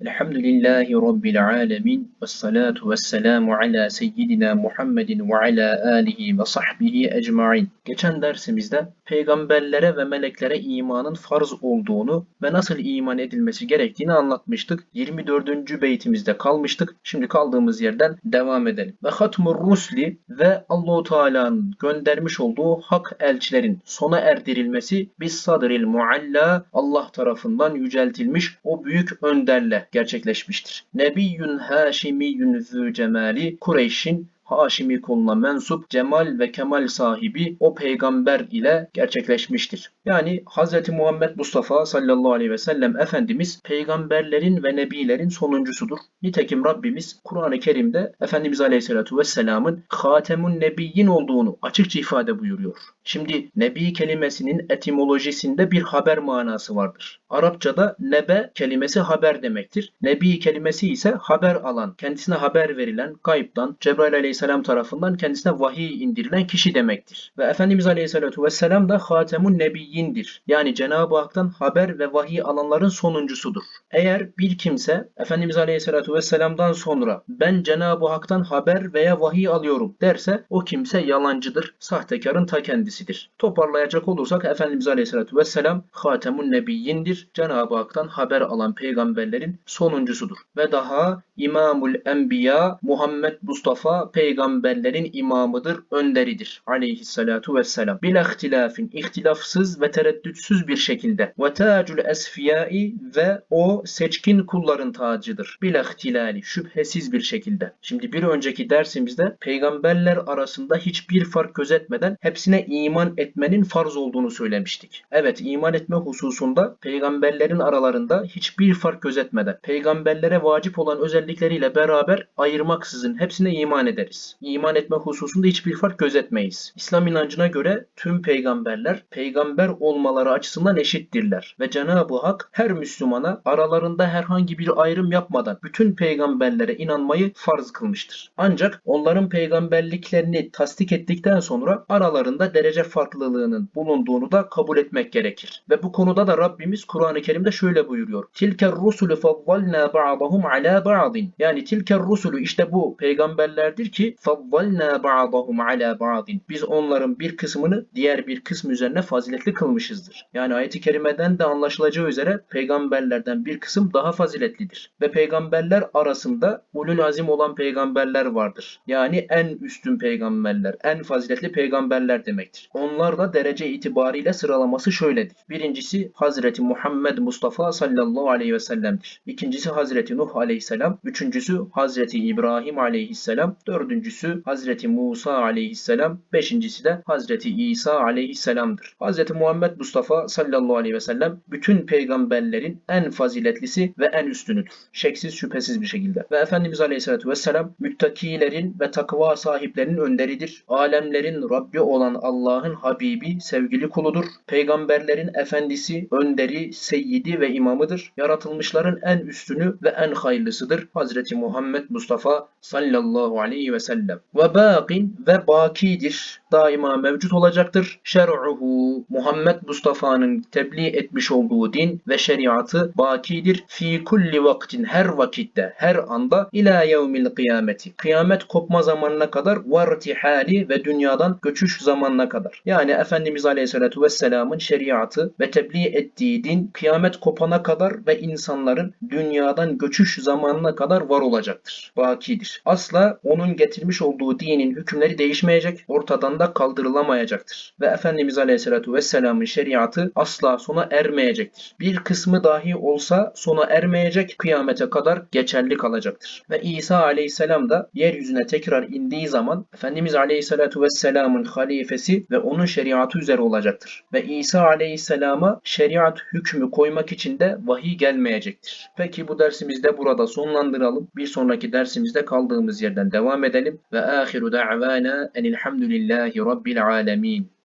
Elhamdülillahi Rabbil alemin. Ve salatu ve selamu ala seyyidina Muhammedin ve ala alihi ve sahbihi ecmain. Geçen dersimizde peygamberlere ve meleklere imanın farz olduğunu ve nasıl iman edilmesi gerektiğini anlatmıştık. 24. beytimizde kalmıştık. Şimdi kaldığımız yerden devam edelim. Ve hatmur rusli ve Allahu Teala'nın göndermiş olduğu hak elçilerin sona erdirilmesi bis sadril mualla Allah tarafından yüceltilmiş o büyük önderle gerçekleşmiştir. Nebiyyun haşimiyyun zü cemali Kureyş'in Haşimi kuluna mensup cemal ve kemal sahibi o peygamber ile gerçekleşmiştir. Yani Hz. Muhammed Mustafa sallallahu aleyhi ve sellem Efendimiz peygamberlerin ve nebilerin sonuncusudur. Nitekim Rabbimiz Kur'an-ı Kerim'de Efendimiz aleyhissalatu vesselamın Hatemun Nebiyyin olduğunu açıkça ifade buyuruyor. Şimdi nebi kelimesinin etimolojisinde bir haber manası vardır. Arapçada nebe kelimesi haber demektir. Nebi kelimesi ise haber alan, kendisine haber verilen, gayiptan, Cebrail aleyhisselam tarafından kendisine vahiy indirilen kişi demektir. Ve Efendimiz aleyhissalatu vesselam da Hatemun Nebiyyindir. Yani Cenab-ı Hak'tan haber ve vahiy alanların sonuncusudur. Eğer bir kimse Efendimiz aleyhissalatu vesselam'dan sonra ben Cenab-ı Hak'tan haber veya vahiy alıyorum derse o kimse yalancıdır, sahtekarın ta kendisidir. Toparlayacak olursak Efendimiz aleyhissalatu vesselam Hatemun Nebiyyindir. Cenab-ı Hak'tan haber alan peygamberlerin sonuncusudur. Ve daha İmamul Enbiya Muhammed Mustafa peygamberlerin imamıdır, önderidir aleyhissalatu vesselam. Bila ihtilafin, ihtilafsız ve tereddütsüz bir şekilde. Ve tacul esfiyai ve o seçkin kulların tacıdır. Bila ihtilali, şüphesiz bir şekilde. Şimdi bir önceki dersimizde peygamberler arasında hiçbir fark gözetmeden hepsine iman etmenin farz olduğunu söylemiştik. Evet iman etme hususunda peygamberlerin aralarında hiçbir fark gözetmeden peygamberlere vacip olan özellikleriyle beraber ayırmaksızın hepsine iman ederiz. İman etme hususunda hiçbir fark gözetmeyiz. İslam inancına göre tüm peygamberler peygamber olmaları açısından eşittirler ve Cenab-ı Hak her Müslümana aralarında herhangi bir ayrım yapmadan bütün peygamberlere inanmayı farz kılmıştır. Ancak onların peygamberliklerini tasdik ettikten sonra aralarında derece farklılığının bulunduğunu da kabul etmek gerekir. Ve bu konuda da Rabbimiz Kur'an-ı Kerim'de şöyle buyuruyor. Tilker rusulü faddalna ba'dahum ala ba'din. Yani tilker rusulü işte bu peygamberlerdir ki faddalna ba'dahum ala ba'din. Biz onların bir kısmını diğer bir kısmı üzerine faziletli kılmışızdır. Yani ayeti kerimeden de anlaşılacağı üzere peygamberlerden bir kısım daha faziletlidir. Ve peygamberler arasında ulul azim olan peygamberler vardır. Yani en üstün peygamberler, en faziletli peygamberler demektir. Onlar da derece itibariyle sıralaması şöyledir. Birincisi Hazreti Muhammed Mustafa sallallahu aleyhi ve sellem'dir. İkincisi Hazreti Nuh aleyhisselam. Üçüncüsü Hazreti İbrahim aleyhisselam. Dördüncüsü Hazreti Musa aleyhisselam. Beşincisi de Hazreti İsa aleyhisselamdır. Hazreti Muhammed Mustafa sallallahu aleyhi ve sellem bütün peygamberlerin en faziletlisi ve en üstünüdür. Şeksiz şüphesiz bir şekilde. Ve Efendimiz aleyhissalatu vesselam müttakilerin ve takva sahiplerinin önderidir. Alemlerin Rabbi olan Allah'ın Habibi, sevgili kuludur. Peygamberlerin efendisi, önderi, seyyidi ve imamıdır. Yaratılmışların en üstünü ve en hayırlısıdır. Hazreti Muhammed Mustafa sallallahu aleyhi ve sellem. Ve baqin ve bakidir. Daima mevcut olacaktır. Şer'uhu Muhammed Mustafa'nın tebliğ etmiş olduğu din ve şeriatı bakidir. Fi kulli vaktin her vakitte, her anda ila yevmil kıyameti. Kıyamet kopma zamanına kadar vartihali ve dünyadan göçüş zamanına kadar. Yani Efendimiz Aleyhisselatü Vesselam'ın şeriatı ve tebliğ ettiği din kıyamet kopana kadar ve insanların dünyadan göçüş zamanına kadar var olacaktır. Bakidir. Asla onun getirmiş olduğu dinin hükümleri değişmeyecek, ortadan da kaldırılamayacaktır. Ve Efendimiz Aleyhisselatü Vesselam'ın şeriatı asla sona ermeyecektir. Bir kısmı dahi olsa sona ermeyecek, kıyamete kadar geçerli kalacaktır. Ve İsa Aleyhisselam da yeryüzüne tekrar indiği zaman Efendimiz Aleyhisselatü Vesselam'ın halifesi ve onun şeriatı üzere olacaktır. Ve İsa Aleyhisselam'a şeriat hükmü koymak için de vahiy gelmeyecektir. Peki bu dersimizde burada sonlandıralım. Bir sonraki dersimizde kaldığımız yerden devam edelim. Ve ahiru da'vana enilhamdülillahi rabbil alemin.